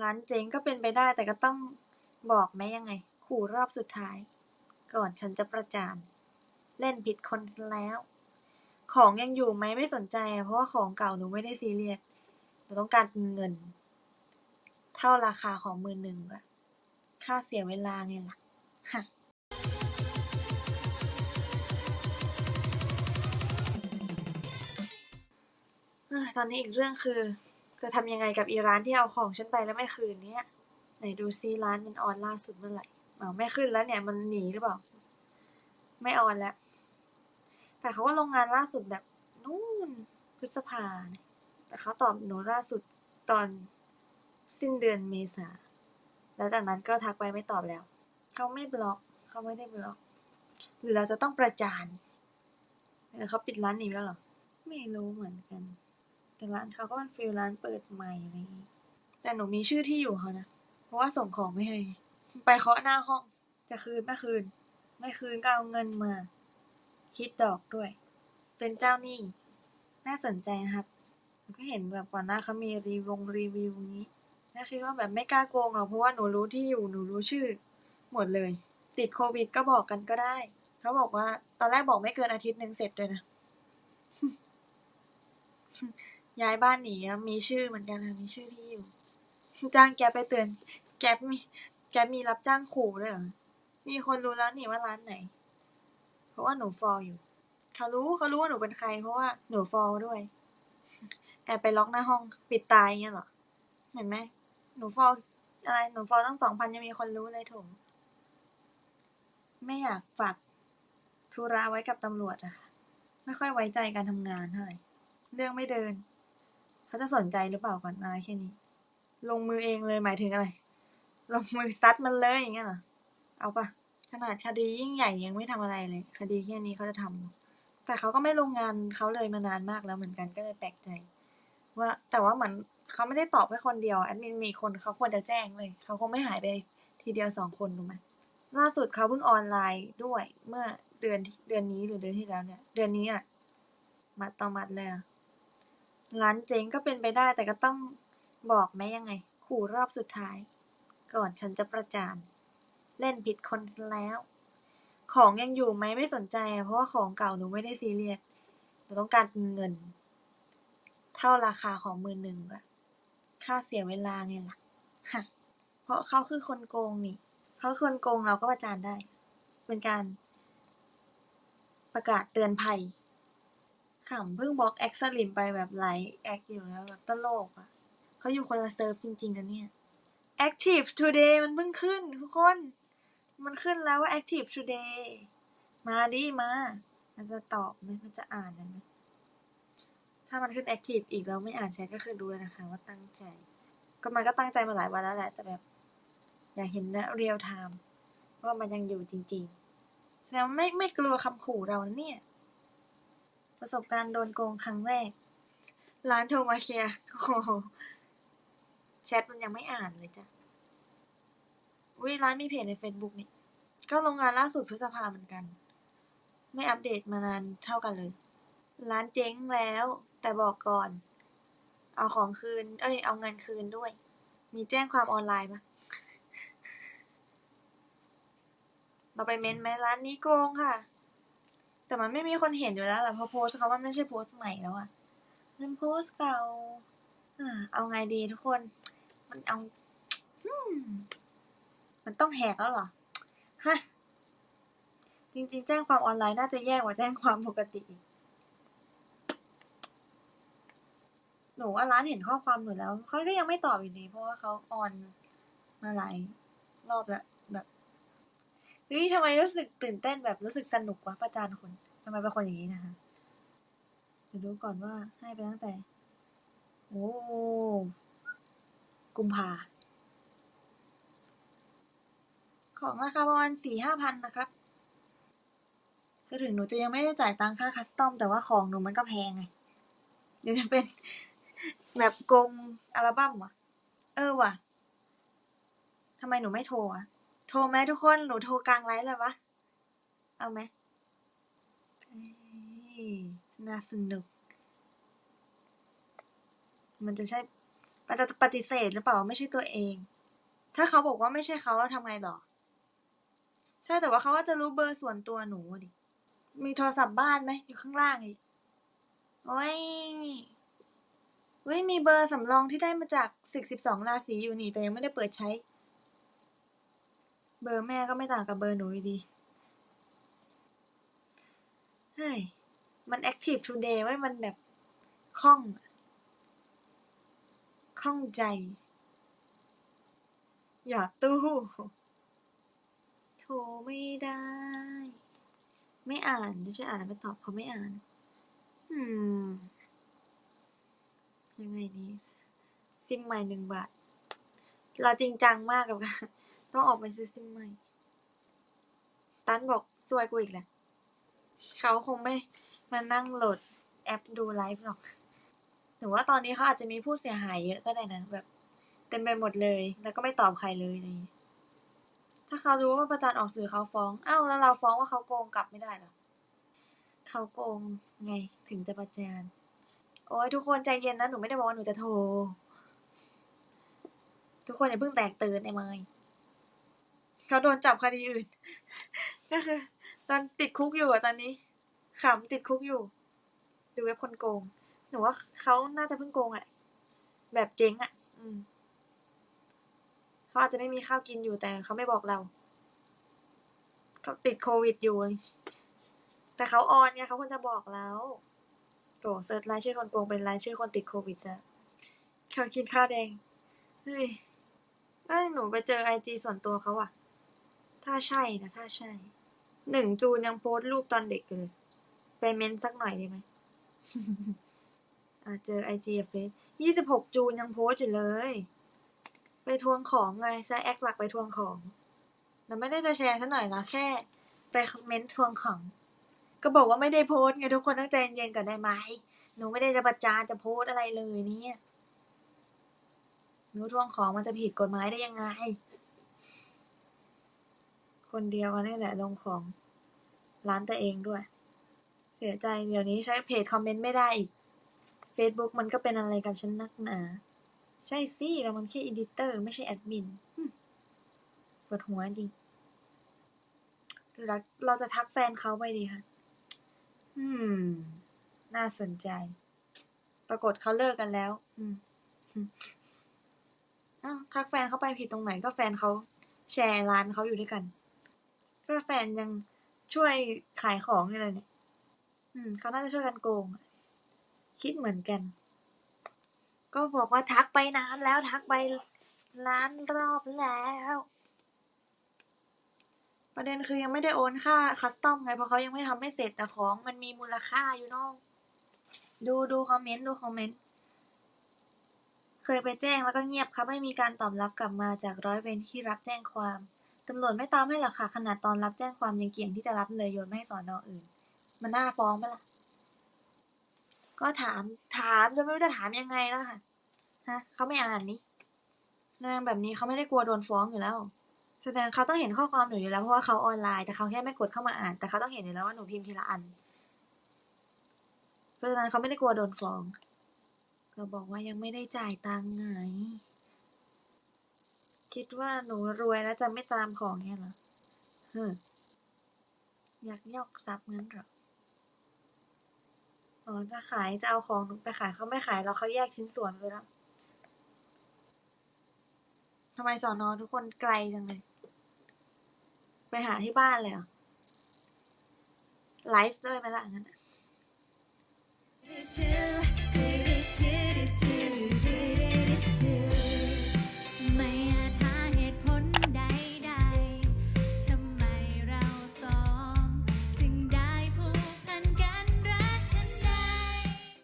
ร้านเจ๊งก็เป็นไปได้แต่ก็ต้องบอกแม่ยังไง ขู่รอบสุดท้าย ก่อนฉันจะประจาน เล่นผิดคนซะแล้ว ของยังอยู่ไหมไม่สนใจ เพราะว่าของเก่าหนูไม่ได้ซีเรียสหนูต้องการเงิน เท่าราคาของมือหนึ่งอะค่าเสียเวลาไงล่ะฮะตอนนี้อีกเรื่องคือ จะทำยังไงกับอีร้านที่เอาของฉันไปแล้วไม่คืนเนี่ย ไหนดูซิร้านมันออนล่าสุดเมื่อไหร่อ้าวไม่ขึ้นแล้วเนี่ยมันหนีหรือเปล่า ไม่ออนแล้ว แต่เขาก็ลงงานล่าสุดแบบนู่นพฤษภาแต่เขาตอบหนูล่าสุดตอนสิ้นเดือนเมษา แล้วจากนั้นก็ทักไปไม่ตอบแล้ว เขาไม่บล็อก เขาไม่ได้บล็อก หรือเราจะต้องประจาน เขาปิดร้านหนีไปแล้วหรอ ไม่รู้เหมือนกัน แต่ร้านเขาก็เป็นฟิลร้านเปิดใหม่อะไรอย่างงี้แต่หนูมีชื่อที่อยู่เขานะ เพราะว่าส่งของไม่ให้ ไปเคาะหน้าห้อง จะคืนไม่คืน ไม่คืนก็เอาเงินมา คิดดอกด้วย เป็นเจ้าหนี้ น่าสนใจนะครับ ก็เห็นแบบก่อนหน้าเขามีรีวงรีวิวนี้น่าคิดว่าแบบไม่กล้าโกงหรอกเพราะว่าหนูรู้ที่อยู่หนูรู้ชื่อ หมดเลย ติดโควิดก็บอกกันก็ได้ เขาบอกว่า ตอนแรกบอกไม่เกินอาทิตย์หนึ่งเสร็จเลยนะ ย้ายบ้านหนีมีชื่อเหมือนกันนะมีชื่อที่อยู่ จ้างแกปไปเตือน แกปมี แกปมีรับจ้างขู่ด้วยเหรอ มีคนรู้แล้วนี่ว่าร้านไหน เพราะว่าหนูฟอลอยู่ เขารู้เขารู้ว่าหนูเป็นใคร เพราะว่าหนูฟอลด้วย แอบไปล็อกหน้าห้องปิดตายเงี้ยเหรอ เห็นไหม หนูฟอลอะไร หนูฟอลตั้งสองพันยังมีคนรู้เลยโถมไม่อยากฝากธุระไว้กับตำรวจอะค่ะ ไม่ค่อยไว้ใจการทำงานเท่าไหร่ เรื่องไม่เดิน เขาจะสนใจหรือเปล่าก่อนอะไรแค่นี้ ลงมือเองเลยหมายถึงอะไร ลงมือซัดมันเลยอย่างเงี้ยเหรอเอาปะขนาดคดียิ่งใหญ่ยังไม่ทำอะไรเลย คดีแค่นี้เขาจะทำแต่เขาก็ไม่ลงงานเขาเลยมานานมากแล้วเหมือนกันก็เลยแปลกใจ ว่าแต่ว่าเหมือนเขาไม่ได้ตอบแค่คนเดียวแอดมินมีคนเขาควรจะแจ้งเลยเขาคงไม่หายไปทีเดียวสองคนถูกไหมล่าสุดเขาเพิ่งออนไลน์ด้วยเมื่อเดือนเดือนนี้หรือเดือนที่แล้วเนี่ย เดือนนี้อะมัดต่อมัดเลยอะ ร้านเจ๊งก็เป็นไปได้ แต่ก็ต้องบอกแม่ยังไง ขู่รอบสุดท้าย ก่อนฉันจะประจาน เล่นผิดคนซะแล้ว ของยังอยู่ไหมไม่สนใจ เพราะว่าของเก่าหนูไม่ได้ซีเรียสหนูต้องการเงิน เท่าราคาของมือหนึ่งอะค่าเสียเวลาไงล่ะฮะเพราะเขาคือคนโกงนี่เขาคนโกงเราก็ประจานได้ เป็นการประกาศเตือนภัย ขำเพิ่งบล็อกแอคสลิมไปแบบไลฟ์แอคอยู่แล้วแบบตลกอะเขาอยู่คนละเซิร์ฟจริงๆนะเนี่ย Active Today มันเพิ่งขึ้นทุกคน มันขึ้นแล้วว่า Active Today มาดิมา มันจะตอบไหมมันจะอ่านไหมถ้ามันขึ้น Active อีกแล้วไม่อ่านแชทก็คือดูเลยนะคะว่าตั้งใจ ก็มันก็ตั้งใจมาหลายวันแล้วแหละ แต่แบบ อยากเห็นนะเรียลไทม์ว่ามันยังอยู่จริงๆ แสดงว่าไม่ไม่กลัวคำขู่เรานะเนี่ย ประสบการณ์โดนโกงครั้งแรก ร้านโทรมาเคลียร์โอ้โหแชทมันยังไม่อ่านเลยจ้ะอุ้ยร้านมีเพจใน Facebook นี่ ก็ลงงานล่าสุดพฤษภาเหมือนกัน ไม่อัปเดตมานานเท่ากันเลย ร้านเจ๊งแล้ว แต่บอกก่อน เอาของคืน เอ้ย เอาเงินคืนด้วย มีแจ้งความออนไลน์ปะเราไปเม้นต์ไหมร้านนี้โกงค่ะ แต่มันไม่มีคนเห็นอยู่แล้วแหละเพราะโพสเขามันไม่ใช่โพสใหม่แล้วอะมันโพสเก่าอ่าเอาไงดีทุกคน มันเอาอืมมันต้องแหกแล้วเหรอฮะจริง ๆ แจ้งความออนไลน์น่าจะแย่กว่าแจ้งความปกติอีกหนูว่าร้านเห็นข้อความหนูแล้วเขาก็ยังไม่ตอบอยู่ดีเพราะว่าเขาออนมาหลายรอบแล้ว ฮ้ยทำไมรู้สึกตื่นเต้นแบบรู้สึกสนุกวะประจานคนทำไมเป็นคนอย่างนี้นะคะเดี๋ยวดูก่อนว่าให้ไปตั้งแต่ โอ้กุมภาของราคาประมาณสี่ห้าพันนะครับก็ถึงหนูจะยังไม่ได้จ่ายตังค่าคัสตอม แต่ว่าของหนูมันก็แพงไงเดี๋ยวจะเป็นแบบกงอัลบั้มวะเออว่ะทำไมหนูไม่โทรอะ โทรไหมทุกคน หนูโทรกลางไลฟ์เลยวะ เอาไหมน่าสนุก มันจะใช่มันจะปฏิเสธหรือเปล่าไม่ใช่ตัวเอง ถ้าเขาบอกว่าไม่ใช่เขาแล้วทำไงต่อ ใช่แต่ว่าเขาว่าจะรู้เบอร์ส่วนตัวหนูดิ มีโทรศัพท์บ้านไหมอยู่ข้างล่างอีก โอ้ยเว้ยมีเบอร์สำรองที่ได้มาจากสิกสิบสองราศีอยู่นี่แต่ยังไม่ได้เปิดใช้ เบอร์แม่ก็ไม่ต่างกับเบอร์หนูอยู่ดีเฮ้ยมัน active today ไว้มันแบบคล่องคล่องใจ อย่าตู้โทรไม่ได้ ไม่อ่านไม่ใช่อ่านไม่ตอบเขาไม่อ่าน อืมยังไงดีซิมใหม่หนึ่งบาท เราจริงจังมากกับการ ต้องออกไปซื้อซิมใหม่ ตันบอกซวยกูอีกแหละ เขาคงไม่มานั่งโหลดแอปดูไลฟ์หรอกหรือว่าตอนนี้เขาอาจจะมีผู้เสียหายเยอะก็ได้นะ แบบเต็มไปหมดเลย แล้วก็ไม่ตอบใครเลยอะไรอย่างนี้ถ้าเขารู้ว่าประจานออกสื่อเขาฟ้องอ้าวแล้วเราฟ้องว่าเขาโกงกลับไม่ได้หรอเขาโกงไงถึงจะประจานโอ้ยทุกคนใจเย็นนะหนูไม่ได้บอกว่าหนูจะโทร ทุกคนอย่าเพิ่งแตกตื่นไอ้เมย เขาโดนจับคดีอื่น ก็คือ ตอนติดคุกอยู่อะตอนนี้ขำติดคุกอยู่ ดูเว็บคนโกง หนูว่าเขาน่าจะเพิ่งโกงอะแบบเจ๊งอะอืมเขาอาจจะไม่มีข้าวกินอยู่แต่เขาไม่บอกเราเขาติดโควิดอยู่ แต่เขาออนไงเขาควรจะบอกแล้วโถเซิร์ชรายชื่อคนโกงเป็นรายชื่อคนติดโควิดซะเขากินข้าวแดง เฮ้ยเอ้ยหนูไปเจอไอจีส่วนตัวเขาอะ ถ้าใช่นะถ้าใช่ หนึ่งจูนยังโพสต์รูปตอนเด็กอยู่เลย ไปเม้นสักหน่อยได้ไหมอ่าเจอไอจีเฟซยี่สิบหกจูนยังโพสต์อยู่เลย ไปทวงของไงใช้แอคหลักไปทวงของแต่ไม่ได้จะแชร์ซะหน่อยนะแค่ ไปคอมเมนต์ทวงของ ก็บอกว่าไม่ได้โพสต์ไงทุกคนต้องใจเย็นๆก่อนได้ไหมหนูไม่ได้จะประจานจะโพสต์อะไรเลยเนี่ยหนูทวงของมันจะผิดกฎหมายได้ยังไง คนเดียวกันนี่แหละลงของร้านตัวเองด้วย เสียใจเดี๋ยวนี้ใช้เพจคอมเมนต์ไม่ได้อีก Facebook มันก็เป็นอะไรกับฉันนักหนาใช่สิเรามันแค่อีดิเตอร์ไม่ใช่แอดมินปวดหัวจริงเราเราจะทักแฟนเขาไปดีค่ะ อืม น่าสนใจ ปรากฏเขาเลิกกันแล้ว อืมอ้าวทักแฟนเขาไปผิดตรงไหนก็แฟนเขาแชร์ร้านเขาอยู่ด้วยกัน ก็แฟนยังช่วยขายของนี่เลยเนี่ย อืมเขาน่าจะช่วยกันโกง คิดเหมือนกัน ก็บอกว่าทักไปนานแล้วทักไปล้านรอบแล้ว ประเด็นคือยังไม่ได้โอนค่าคัสตอมไงเพราะเขายังไม่ทำไม่เสร็จแต่ของมันมีมูลค่าอยู่เนอกดูดูคอมเมนต์ดูคอมเมนต์เคยไปแจ้งแล้วก็เงียบค่ะไม่มีการตอบรับกลับมาจากร้อยเวรที่รับแจ้งความ ตำรวจไม่ตามให้หรอกค่ะ ขนาดตอนรับแจ้งความยังเกี่ยงที่จะรับเลยโยนไม่ให้สอนออื่น มันน่าฟ้องไหมล่ะ ก็ถามถามจนไม่รู้จะถามยังไงแล้วค่ะ ฮะเขาไม่อ่านนี่แสดงแบบนี้เขาไม่ได้กลัวโดนฟ้องอยู่แล้ว แสดงเขาต้องเห็นข้อความหนูอยู่แล้วเพราะว่าเขาออนไลน์แต่เขาแค่ไม่กดเข้ามาอ่าน แต่เขาต้องเห็นอยู่แล้วว่าหนูพิมพ์ทีละอัน เพราะฉะนั้นเขาไม่ได้กลัวโดนฟ้อง ก็บอกว่ายังไม่ได้จ่ายตังค์ไง คิดว่าหนูรวยแล้วจะไม่ตามของเนี่ยเหรอเฮ้ออยากยอกทรัพย์งั้นเหรออ๋อจะขายจะเอาของหนูไปขายเขาไม่ขายเราเขาแยกชิ้นส่วนไปแล้วทำไมสอนอทุกคนไกลจังเลย ไปหาที่บ้านเลยเหรอ ไลฟ์ด้วยไหมล่ะงั้น